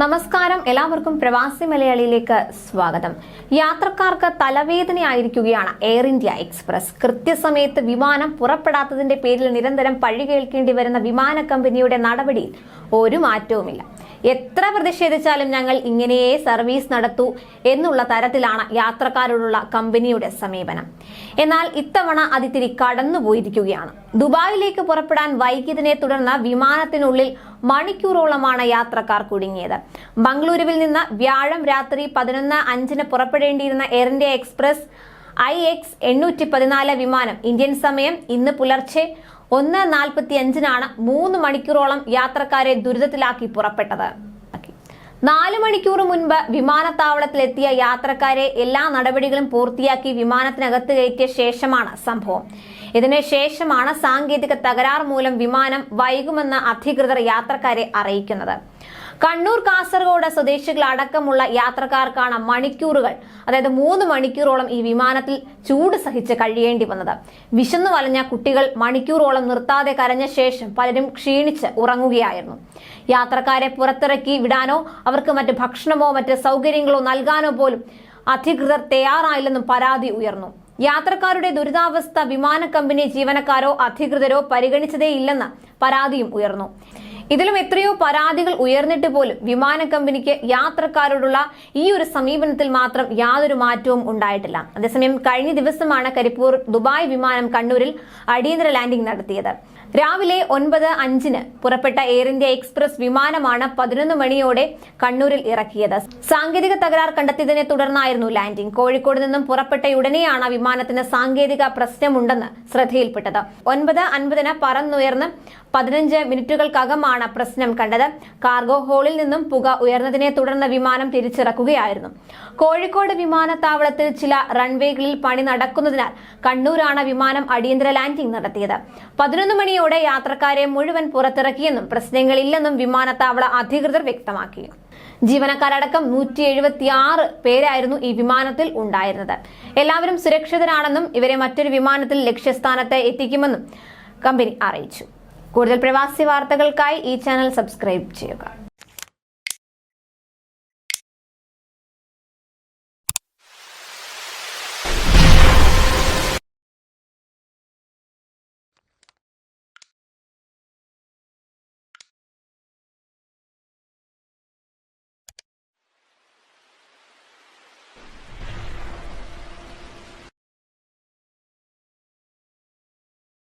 നമസ്കാരം. എല്ലാവർക്കും പ്രവാസി മലയാളിയിലേക്ക് സ്വാഗതം. യാത്രക്കാർക്ക് തലവേദനയായിരിക്കുകയാണ് എയർ ഇന്ത്യ എക്സ്പ്രസ് കൃത്യസമയത്ത് വിമാനം പുറപ്പെടാത്തതിന്റെ പേരിൽ നിരന്തരം പഴി കേൾക്കേണ്ടി വരുന്ന വിമാന കമ്പനിയുടെ നടപടിയിൽ ഒരു മാറ്റവുമില്ല. എത്ര പ്രതിഷേധിച്ചാലും ഞങ്ങൾ ഇങ്ങനെയേ സർവീസ് നടത്തൂ എന്നുള്ള തരത്തിലാണ് യാത്രക്കാരോടുള്ള കമ്പനിയുടെ സമീപനം. എന്നാൽ ഇത്തവണ അതിത്തിരി കടന്നുപോയിരിക്കുകയാണ്. ദുബായിലേക്ക് പുറപ്പെടാൻ വൈകിയതിനെ തുടർന്ന് വിമാനത്തിനുള്ളിൽ മണിക്കൂറോളമാണ് യാത്രക്കാർ കുടുങ്ങിയത്. ബംഗളൂരുവിൽ നിന്ന് വ്യാഴം രാത്രി പതിനൊന്ന് അഞ്ചിന് പുറപ്പെടേണ്ടിയിരുന്ന air India express I X എണ്ണൂറ്റി പതിനാല് വിമാനം ഇന്ത്യൻ സമയം ഇന്ന് പുലർച്ചെ ഒന്ന് നാൽപ്പത്തി അഞ്ചിനാണ് മൂന്ന് മണിക്കൂറോളം യാത്രക്കാരെ ദുരിതത്തിലാക്കി പുറപ്പെട്ടത്. നാല് മണിക്കൂർ മുൻപ് വിമാനത്താവളത്തിലെത്തിയ യാത്രക്കാരെ എല്ലാ നടപടികളും പൂർത്തിയാക്കി വിമാനത്തിനകത്ത് കയറ്റിയ ശേഷമാണ് സംഭവം. ഇതിന് ശേഷമാണ് സാങ്കേതിക തകരാർ മൂലം വിമാനം വൈകുമെന്ന് അധികൃതർ യാത്രക്കാരെ അറിയിക്കുന്നത്. കണ്ണൂർ കാസർഗോഡ് സ്വദേശികൾ അടക്കമുള്ള യാത്രക്കാർക്കാണ് മണിക്കൂറുകൾ അതായത് മൂന്ന് മണിക്കൂറോളം ഈ വിമാനത്തിൽ ചൂട് സഹിച്ച് കഴിയേണ്ടി വന്നത്. വിശന്നു വലഞ്ഞ കുട്ടികൾ മണിക്കൂറോളം നിർത്താതെ കരഞ്ഞ ശേഷം പലരും ക്ഷീണിച്ച് ഉറങ്ങുകയായിരുന്നു. യാത്രക്കാരെ പുറത്തിറക്കി വിടാനോ അവർക്ക് മറ്റ് ഭക്ഷണമോ മറ്റ് സൗകര്യങ്ങളോ നൽകാനോ പോലും അധികൃതർ തയ്യാറായില്ലെന്നും പരാതി ഉയർന്നു. യാത്രക്കാരുടെ ദുരിതാവസ്ഥ വിമാന കമ്പനി ജീവനക്കാരോ അധികൃതരോ പരിഗണിച്ചതേയില്ലെന്ന് പരാതിയും ഉയർന്നു. ഇതിലും എത്രയോ പരാതികൾ ഉയർന്നിട്ട് പോലും വിമാന കമ്പനിക്ക് യാത്രക്കാരോടുള്ള ഈ ഒരു സമീപനത്തിൽ മാത്രം യാതൊരു മാറ്റവും ഉണ്ടായിട്ടില്ല. അതേസമയം കഴിഞ്ഞ ദിവസമാണ് കരിപ്പൂർ ദുബായ് വിമാനം കണ്ണൂരിൽ അടിയന്തര ലാൻഡിംഗ് നടത്തിയത്. രാവിലെ ഒൻപത് അഞ്ചിന് പുറപ്പെട്ട എയർ ഇന്ത്യ എക്സ്പ്രസ് വിമാനമാണ് പതിനൊന്ന് മണിയോടെ കണ്ണൂരിൽ ഇറക്കിയത്. സാങ്കേതിക തകരാർ കണ്ടെത്തിയതിനെ തുടർന്നായിരുന്നു ലാൻഡിംഗ് കോഴിക്കോട് നിന്നും പുറപ്പെട്ട ഉടനെയാണ് വിമാനത്തിന് സാങ്കേതിക പ്രശ്നമുണ്ടെന്ന് ശ്രദ്ധയിൽപ്പെട്ടത്. ഒൻപത് അൻപതിന് പറന്നുയർന്ന് പതിനഞ്ച് മിനിറ്റുകൾക്കകമാണ് പ്രശ്നം കണ്ടത്. കാർഗോ ഹോളിൽ നിന്നും പുക ഉയർന്നതിനെ തുടർന്ന് വിമാനം തിരിച്ചിറക്കുകയായിരുന്നു. കോഴിക്കോട് വിമാനത്താവളത്തിൽ ചില റൺവേകളിൽ പണി നടക്കുന്നതിനാൽ കണ്ണൂരാണ് വിമാനം അടിയന്തര ലാൻഡിംഗ് നടത്തിയത്. പതിനൊന്ന് മണിയോടെ യാത്രക്കാരെ മുഴുവൻ പുറത്തിറക്കിയെന്നും പ്രശ്നങ്ങളില്ലെന്നും വിമാനത്താവള അധികൃതർ വ്യക്തമാക്കി. ജീവനക്കാരടക്കം നൂറ്റി എഴുപത്തി ആറ് പേരായിരുന്നു ഈ വിമാനത്തിൽ ഉണ്ടായിരുന്നത്. എല്ലാവരും സുരക്ഷിതരാണെന്നും ഇവരെ മറ്റൊരു വിമാനത്തിൽ ലക്ഷ്യസ്ഥാനത്ത് എത്തിക്കുമെന്നും കമ്പനി അറിയിച്ചു. കൂടുതൽ പ്രവാസി വാർത്തകൾക്കായി ഈ ചാനൽ സബ്സ്ക്രൈബ് ചെയ്യുക.